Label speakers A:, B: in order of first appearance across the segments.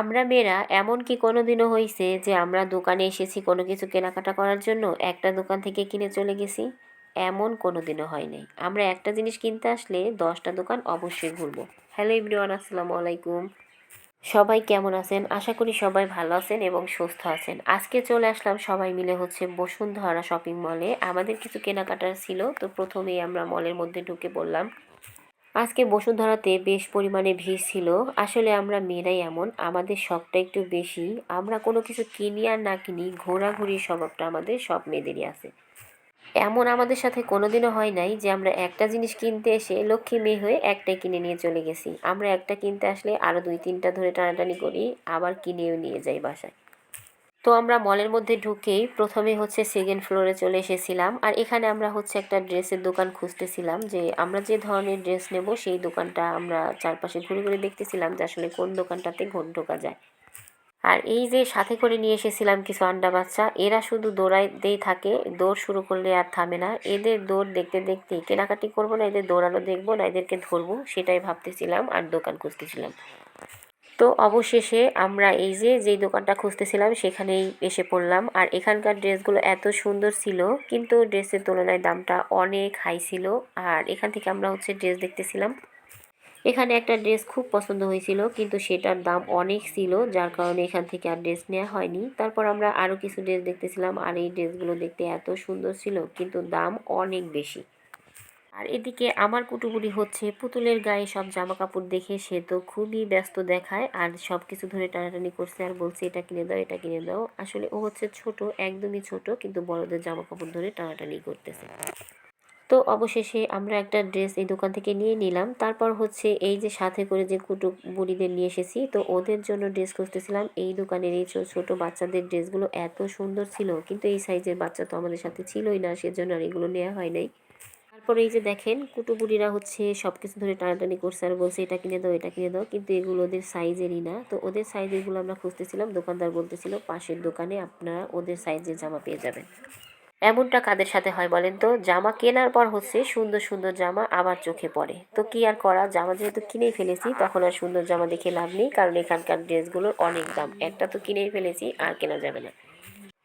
A: আমরা মেয়েরা এমন কি কোনো দিনও হয়েছে যে আমরা দোকানে এসেছি কোনো কিছু কেনাকাটা করার জন্য, একটা দোকান থেকে কিনে চলে গেছি? এমন কোনো দিনও হয় নাই। আমরা একটা জিনিস কিনতে আসলে দশটা দোকান অবশ্যই ঘুরবো। হ্যালো ইব্রিওয়ান আসসালামু আলাইকুম। সবাই কেমন আছেন? আশা করি সবাই ভালো আছেন এবং সুস্থ আছেন। আজকে চলে আসলাম সবাই মিলে হচ্ছে বসুন্ধরা শপিং মলে। আমাদের কিছু কেনাকাটার ছিল, তো প্রথমেই আমরা মলের মধ্যে ঢুকে পড়লাম। আজকে বসুন্ধরাতে বেশ পরিমাণে ভিড় ছিল। আসলে আমরা মেয়েরাই এমন, আমাদের শখটা একটু বেশি। আমরা কোনো কিছু কিনি আর না কিনি, ঘোরাঘুরির স্বভাবটা আমাদের সব মেয়েদেরই আছে। এমন আমাদের সাথে কোনোদিনও হয় নাই যে আমরা একটা জিনিস কিনতে এসে লক্ষ্মী মেয়ে হয়ে একটাই কিনে নিয়ে চলে গেছি। আমরা একটা কিনতে আসলে আরও দুই তিনটা ধরে টানাটানি করি, আবার কিনেও নিয়ে যাই বাসায়। তো আমরা মলের মধ্যে ঢুকেই প্রথমে হচ্ছে সেকেন্ড ফ্লোরে চলে এসেছিলাম। আর এখানে আমরা হচ্ছে একটা ড্রেসের দোকান খুঁজতেছিলাম যে আমরা যে ধরনের ড্রেস নেব সেই দোকানটা আমরা চারপাশে ঘুরে ঘুরে দেখতেছিলাম যে আসলে কোন দোকানটাতে ঘোর ঢোকা যায়। আর এই যে সাথে করে নিয়ে এসেছিলাম কিছু আন্ডা বাচ্চা, এরা শুধু দৌড়াইতেই থাকে, দৌড় শুরু করলে আর থামে না। এদের দৌড় দেখতে দেখতে কেনাকাটি করব না, এদের দৌড়ানো দেখব না, এদেরকে ধরবো, সেটাই ভাবতেছিলাম আর দোকান খুঁজতেছিলাম। তো অবশেষে আমরা এই যে, যেই দোকানটা খুঁজতেছিলাম, সেখানেই এসে পড়লাম। আর এখানকার ড্রেসগুলো এত সুন্দর ছিল, কিন্তু ড্রেসের তুলনায় দামটা অনেক হাই ছিল। আর এখান থেকে আমরা হচ্ছে ড্রেস দেখতেছিলাম। এখানে একটা ড্রেস খুব পছন্দ হয়েছিল, কিন্তু সেটার দাম অনেক ছিল, যার কারণে এখান থেকে আর ড্রেস নেওয়া হয়নি। তারপর আমরা আরও কিছু ড্রেস দেখতেছিলাম, আর এই ড্রেসগুলো দেখতে এত সুন্দর ছিল, কিন্তু দাম অনেক বেশি। আর এদিকে আমার কুটুবুড়ি হচ্ছে পুতুলের গায়ে সব জামা কাপড় দেখে সে তো খুবই ব্যস্ত দেখায় আর সব কিছু ধরে টানাটানি করছে আর বলছে, এটা কিনে দাও, এটা কিনে দাও। আসলে ও হচ্ছে ছোট, একদমই ছোট, কিন্তু বড়দের জামা কাপড় ধরে টানাটানি করতেছে। তো অবশেষে আমরা একটা ড্রেস এই দোকান থেকে নিয়ে নিলাম। তারপর হচ্ছে এই যে সাথে করে যে কুটু বুড়িদের নিয়ে এসেছি, তো ওদের জন্য ড্রেস খুঁজতেছিলাম। এই দোকানের এই ছোট বাচ্চাদের ড্রেসগুলো এত সুন্দর ছিল, কিন্তু এই সাইজের বাচ্চা তো আমাদের সাথে ছিলই না, সেজন্য আর এগুলো নেওয়া হয় নাই। তারপরে এই যে দেখেন কুটুবুড়িরা হচ্ছে সব কিছু ধরে টানাটানি করছে আর বলছে, এটা কিনে দাও, এটা কিনে দাও। কিন্তু এগুলো ওদের সাইজেরই না। তো ওদের সাইজেরগুলো আমরা খুঁজতেছিলাম, দোকানদার বলতেছিল, পাশের দোকানে আপনারা ওদের সাইজের জামা পেয়ে যাবেন। এমনটা কাদের সাথে হয় বলেন তো? জামা কেনার পর হচ্ছে সুন্দর সুন্দর জামা আবার চোখে পড়ে। তো কি আর করা? জামা যেহেতু কিনেই ফেলেছি, তখন আর সুন্দর জামা দেখে লাভ নেই, কারণ এখানকার ড্রেসগুলোর অনেক দাম। একটা তো কিনেই ফেলেছি, আর কেনা যাবে না।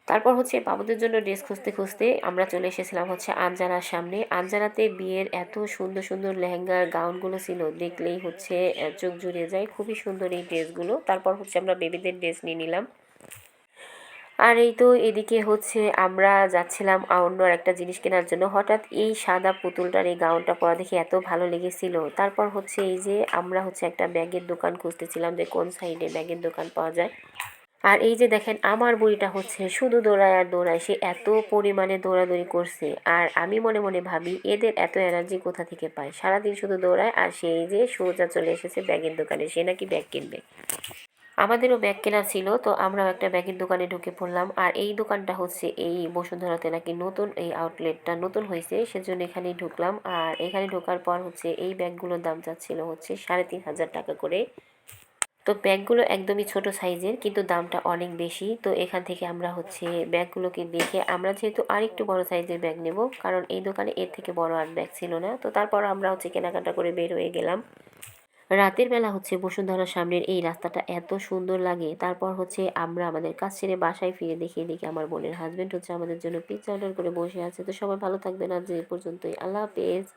A: তারপর হচ্ছে বাবুদের জন্য ড্রেস খুঁজতে খুঁজতে আমরা চলে এসেছিলাম হচ্ছে আনজারার সামনে। আনজারাতে বিয়ের এত সুন্দর সুন্দর লেহেঙ্গার গাউনগুলো ছিল, দেখলেই হচ্ছে চোখ জুড়িয়ে যায়। খুবই সুন্দর এই ড্রেসগুলো। তারপর হচ্ছে আমরা বেবিদের ড্রেস নিয়ে নিলাম। আর এই তো এদিকে হচ্ছে আমরা যাচ্ছিলাম অন্য একটা জিনিস কেনার জন্য। হঠাৎ এই সাদা পুতুলটার এই গাউনটা পরা দেখে এত ভালো লেগেছিল। তারপর হচ্ছে এই যে আমরা হচ্ছে একটা ব্যাগের দোকান খুঁজতেছিলাম যে কোন সাইডে ব্যাগের দোকান পাওয়া যায়। আর এই যে দেখেন, আমার বুড়িটা হচ্ছে শুধু দৌড়ায় আর দৌড়ায়, সে এত পরিমাণে দৌড়াদৌড়ি করছে। আর আমি মনে মনে ভাবি, এদের এত এনার্জি কোথা থেকে পায়? সারাদিন শুধু দৌড়ায় আর সে এই যে সোজা চলে এসেছে ব্যাগের দোকানে, সে নাকি ব্যাগ কিনবে। আমাদেরও ব্যাগ কেনার ছিল, তো আমরাও একটা ব্যাগের দোকানে ঢুকে পড়লাম। আর এই দোকানটা হচ্ছে এই বসুন্ধরাতে নাকি নতুন এই আউটলেটটা নতুন হয়েছে, সেজন্য এখানেই ঢুকলাম। আর এখানে ঢোকার পর হচ্ছে এই ব্যাগগুলোর দাম চাচ্ছিল হচ্ছে সাড়ে তিন হাজার টাকা করে। তো ব্যাগগুলো একদমই ছোট সাইজের, কিন্তু দামটা অনেক বেশি। তো এখান থেকে আমরা হচ্ছে ব্যাগগুলোকে দেখে আমরা যেহেতু আরেকটু বড় সাইজের ব্যাগ নেব, কারণ এই দোকানে এর থেকে বড় আর ব্যাগ ছিল না। তো তারপর আমরা হচ্ছে কেনাকাটা করে বের হয়ে গেলাম। রাতের বেলা হচ্ছে বসুন্ধরার সামনের এই রাস্তাটা এত সুন্দর লাগে। তারপর হচ্ছে আমরা আমাদের কাজ ছেড়ে বাসায় ফিরে দেখে দেখি আমার বোনের হাজব্যান্ড হচ্ছে আমাদের জন্য পিৎজা অর্ডার করে বসে আছে। তো সবাই ভালো থাকবেন আজ এ পর্যন্তই। আল্লাহ হাফেজ।